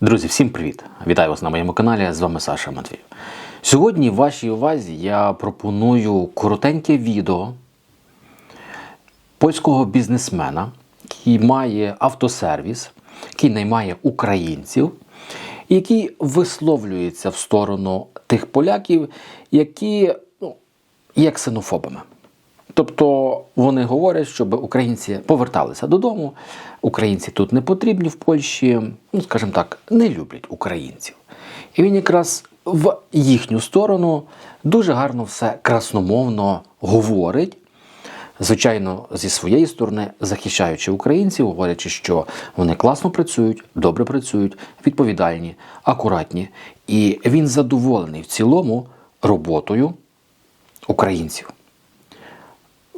Друзі, всім привіт! Вітаю вас на моєму каналі. З вами Саша Матвій. Сьогодні вашій увазі я пропоную коротеньке відео польського бізнесмена, який має автосервіс, який наймає українців, який висловлюється в сторону тих поляків, які ну, є ксенофобами. Тобто вони говорять, щоб українці поверталися додому. Українці тут не потрібні в Польщі, ну скажімо так, не люблять українців. І він якраз в їхню сторону дуже гарно все красномовно говорить. Звичайно, зі своєї сторони, захищаючи українців, говорячи, що вони класно працюють, добре працюють, відповідальні, акуратні. І він задоволений в цілому роботою українців.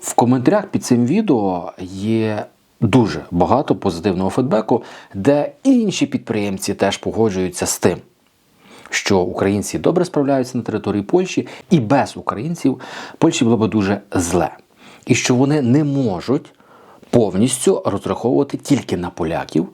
В коментарях під цим відео є дуже багато позитивного фідбеку, де інші підприємці теж погоджуються з тим, що українці добре справляються на території Польщі, і без українців Польщі було би дуже зле. І що вони не можуть повністю розраховувати тільки на поляків,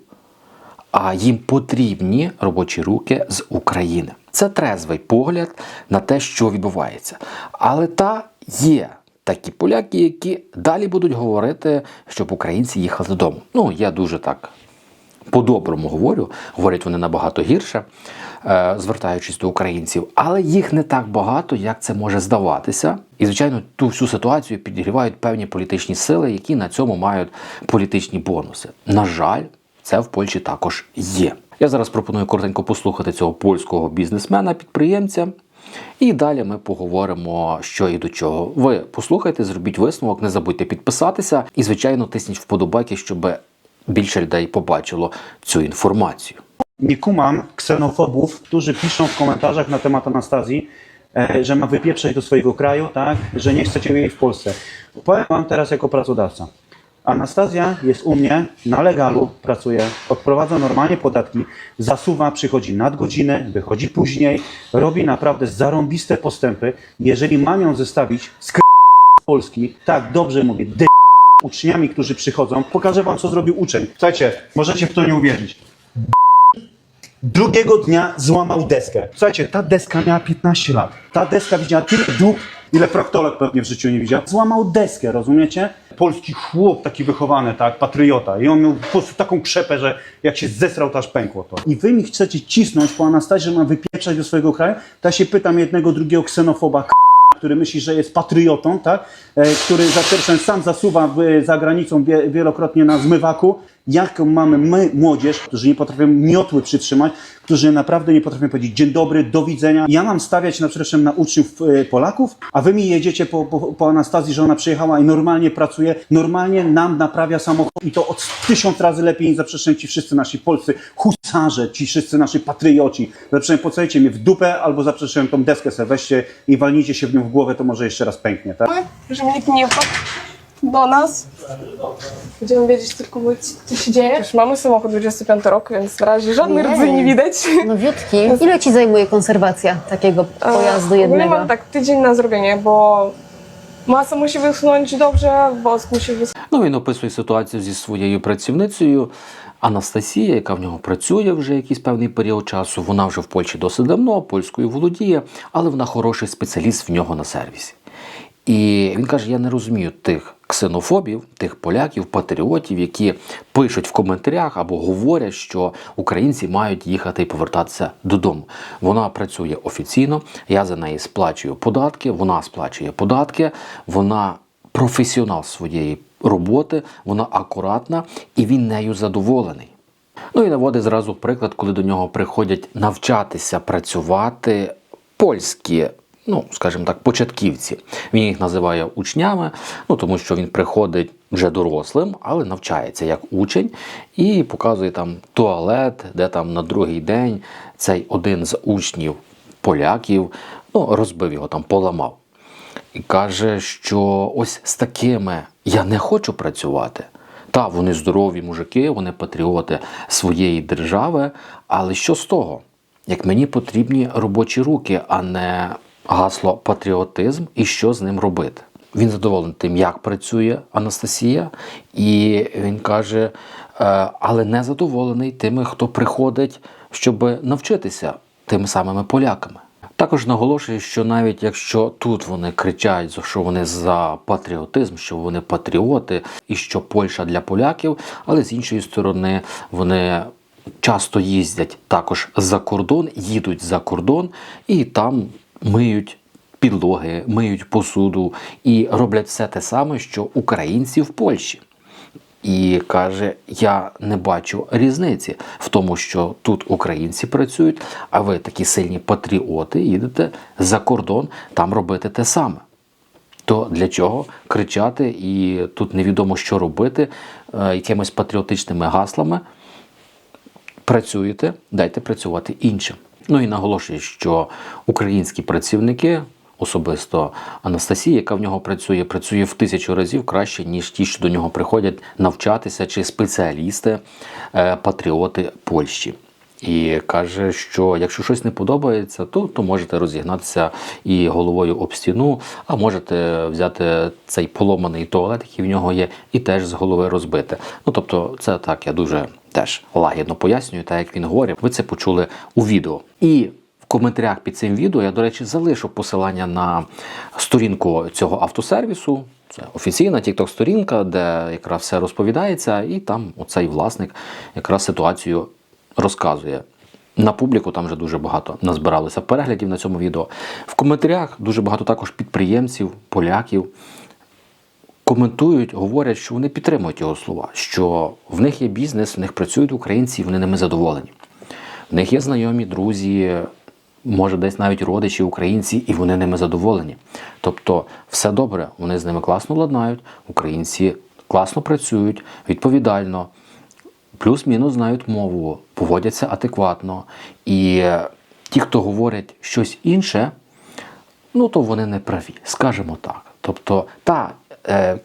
а їм потрібні робочі руки з України. Це трезвий погляд на те, що відбувається. Але та є такі поляки, які далі будуть говорити, щоб українці їхали додому. Ну, я дуже так по-доброму говорю, говорять вони набагато гірше, е, звертаючись до українців, але їх не так багато, як це може здаватися. І, звичайно, ту всю ситуацію підігрівають певні політичні сили, які на цьому мають політичні бонуси. На жаль, це в Польщі також є. Я зараз пропоную коротенько послухати цього польського бізнесмена-підприємця. І далі ми поговоримо, що і до чого. Ви послухайте, зробіть висновок, не забудьте підписатися і, звичайно, тисніть вподобайки, щоб більше людей побачило цю інформацію. Piszą w komentarzach na temat Anastazji, e, że ma wypieprzać do swojego kraju, tak, że nie chcecie jej w Polsce. Powiem wam teraz jako pracodawca. Anastazja jest u mnie na legalu, pracuje, odprowadza normalnie podatki, zasuwa, przychodzi nadgodziny, wychodzi później, robi naprawdę zarąbiste postępy. Jeżeli mam ją zestawić z k- Polski, tak, dobrze mówię, d- uczniami, którzy przychodzą, pokażę wam, co zrobił uczeń. Słuchajcie, możecie w to nie uwierzyć. Drugiego dnia złamał deskę. Słuchajcie, ta deska miała 15 lat. Ta deska widziała tyle dup, ile proktolog pewnie w życiu nie widział. Złamał deskę, rozumiecie? Polski chłop, taki wychowany, tak, patriota. I on miał po prostu taką krzepę, że jak się zesrał, to aż pękło to. I wy mi chcecie cisnąć po Anastazji, że ma wypieprzać do swojego kraju? To ja się pytam jednego, drugiego ksenofoba, który myśli, że jest patriotą, tak? E, który za pierwszym sam zasuwa w, za granicą wie, wielokrotnie na zmywaku. Jaką mamy my, młodzież, którzy nie potrafią miotły przytrzymać, którzy naprawdę nie potrafią powiedzieć dzień dobry, do widzenia. Ja mam stawiać na przykład na uczniów e, Polaków, a wy mi jedziecie po, po, po Anastazji, że ona przyjechała i normalnie pracuje, normalnie nam naprawia samochód i to od tysiąc razy lepiej niż zaprzeczeń ci wszyscy nasi polscy husarze, ci wszyscy nasi patrioci. Zaprzeczeń pocajcie mnie w dupę albo zaprzeczeń tą deskę sobie weźcie i walnijcie się w nią w głowę, to może jeszcze raz pęknie, tak? żeby nikt nie do nas. Będziemy wiedzieć tylko, co się dzieje. Już mamy samochód 25 rok, więc na razie żadnych Ojej. rdzeń nie widać. Nowiutki. Ile ci zajmuje konserwacja takiego pojazdu Ogólnie jednego? mam tak tydzień na zrobienie, bo masa musi wyschnąć dobrze, wosk musi wyschnąć. Ну, він описує ситуацію зі своєю працівницею Анастасія, яка в нього працює вже якийсь певний період часу. Вона вже в Польщі досить давно, польською володіє, але вона хороший спеціаліст в нього на сервісі. І він каже: я не розумію тих ксенофобів, тих поляків, патріотів, які пишуть в коментарях або говорять, що українці мають їхати і повертатися додому. Вона працює офіційно, я за неї сплачую податки, вона сплачує податки, вона професіонал своєї роботи, вона акуратна і він нею задоволений. Ну і наводить зразу приклад, коли до нього приходять навчатися працювати польські, ну скажімо так, початківці. Він їх називає учнями, ну тому що він приходить вже дорослим, але навчається як учень і показує там туалет, де там на другий день цей один з учнів поляків ну, розбив його там, поламав. І каже, що ось з такими я не хочу працювати. Та, вони здорові мужики, вони патріоти своєї держави. Але що з того? Як мені потрібні робочі руки, а не гасло патріотизм і що з ним робити? Він задоволений тим, як працює Анастасія, і він каже, е, але не задоволений тими, хто приходить щоб навчитися тими самими поляками. Також наголошую, що навіть якщо тут вони кричать, що вони за патріотизм, що вони патріоти і що Польща для поляків, але з іншої сторони вони часто їздять також за кордон, їдуть за кордон і там миють підлоги, миють посуду і роблять все те саме, що українці в Польщі. І каже: я не бачу різниці в тому, що тут українці працюють, а ви такі сильні патріоти, їдете за кордон там робити те саме. То для чого кричати і тут невідомо, що робити е, якимись патріотичними гаслами? Працюєте, дайте працювати іншим. Ну і наголошую, що українські працівники, особисто Анастасія, яка в нього працює, працює в тисячу разів краще, ніж ті, що до нього приходять навчатися, чи спеціалісти, е, патріоти Польщі. І каже, що якщо щось не подобається, то, то можете розігнатися і головою об стіну, а можете взяти цей поломаний туалет, який в нього є, і теж з голови розбити. Ну тобто, це так я дуже теж лагідно пояснюю, так як він говорить. Ви це почули у відео. І в коментарях під цим відео я, до речі, залишу посилання на сторінку цього автосервісу. Це офіційна тікток сторінка, де якраз все розповідається, і там оцей власник якраз ситуацію розказує. На публіку там вже дуже багато назбиралося переглядів на цьому відео. В коментарях дуже багато також підприємців, поляків коментують, говорять, що вони підтримують його слова, що в них є бізнес, в них працюють українці, і вони ними задоволені. В них є знайомі, друзі, може десь навіть родичі українці, і вони ними задоволені. Тобто, все добре, вони з ними класно ладнають, українці класно працюють, відповідально, плюс-мінус знають мову, поводяться адекватно. І ті, хто говорять щось інше, ну то вони не праві, скажімо так. Тобто та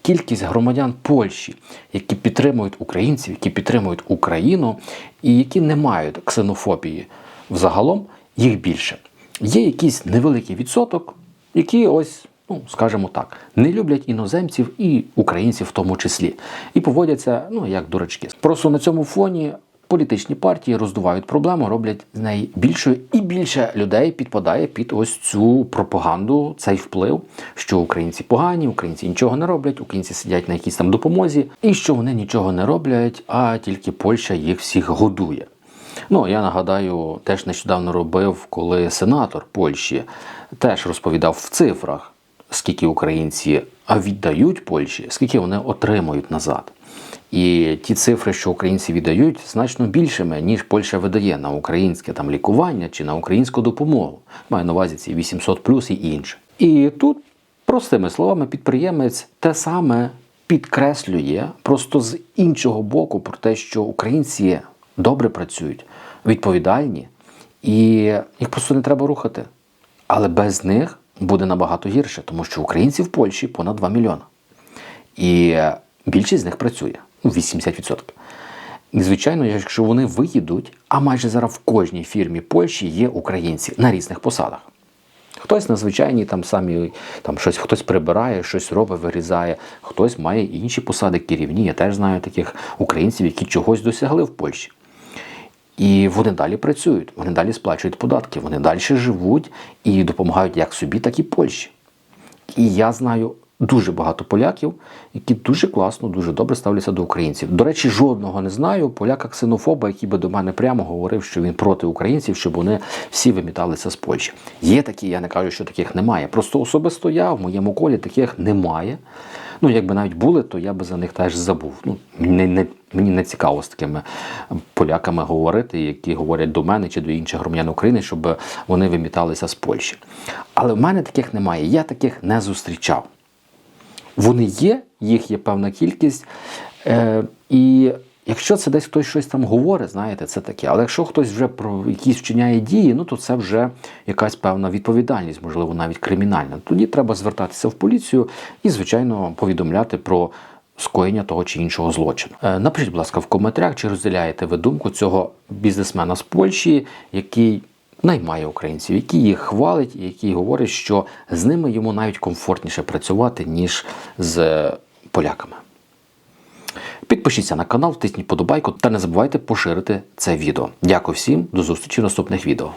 кількість громадян Польщі, які підтримують українців, які підтримують Україну і які не мають ксенофобії взагалом, їх більше. Є якийсь невеликий відсоток, які ось, ну скажімо так, не люблять іноземців і українців в тому числі, і поводяться ну як дурачки. Просто на цьому фоні політичні партії роздувають проблему, роблять з неї більшою, і більше людей підпадає під ось цю пропаганду, цей вплив, що українці погані, українці нічого не роблять, українці сидять на якійсь там допомозі, і що вони нічого не роблять, а тільки Польща їх всіх годує. Ну, я нагадаю, теж нещодавно робив, коли сенатор Польщі теж розповідав в цифрах, скільки українці віддають Польщі, скільки вони отримують назад. І ті цифри, що українці віддають, значно більшими, ніж Польща видає на українське там лікування чи на українську допомогу. Маю на увазі ці 800 плюс і інше. І тут, простими словами, підприємець те саме підкреслює просто з іншого боку про те, що українці добре працюють, відповідальні, і їх просто не треба рухати. Але без них буде набагато гірше, тому що українців в Польщі понад 2 мільйона. І більшість з них працює ну, 80%. І, звичайно, якщо вони виїдуть, а майже зараз в кожній фірмі Польщі є українці на різних посадах. Хтось на звичайній там самі там щось хтось прибирає, щось робить, вирізає, хтось має інші посади керівні. Я теж знаю таких українців, які чогось досягли в Польщі. І вони далі працюють, вони далі сплачують податки, вони далі живуть і допомагають як собі, так і Польщі. І я знаю дуже багато поляків, які дуже класно, дуже добре ставляться до українців. До речі, жодного не знаю поляка ксенофоба, який би до мене прямо говорив, що він проти українців, щоб вони всі виміталися з Польщі. Є такі, я не кажу, що таких немає. Просто особисто я в моєму колі таких немає. Ну, якби навіть були, то я би за них теж забув. Ну, мені не, мені не цікаво з такими поляками говорити, які говорять до мене чи до інших громадян України, щоб вони виміталися з Польщі. Але в мене таких немає. Я таких не зустрічав. Вони є, їх є певна кількість. Е, і якщо це десь хтось щось там говорить, знаєте, це таке. Але якщо хтось вже про якісь вчиняє дії, ну то це вже якась певна відповідальність, можливо, навіть кримінальна. Тоді треба звертатися в поліцію і, звичайно, повідомляти про скоєння того чи іншого злочину. Е, Напишіть, будь ласка, в коментарях, чи розділяєте ви думку цього бізнесмена з Польщі, який наймає українців, які їх хвалить, і який говорить, що з ними йому навіть комфортніше працювати, ніж з поляками. Підпишіться на канал, тисніть подобайку та не забувайте поширити це відео. Дякую всім, до зустрічі в наступних відео.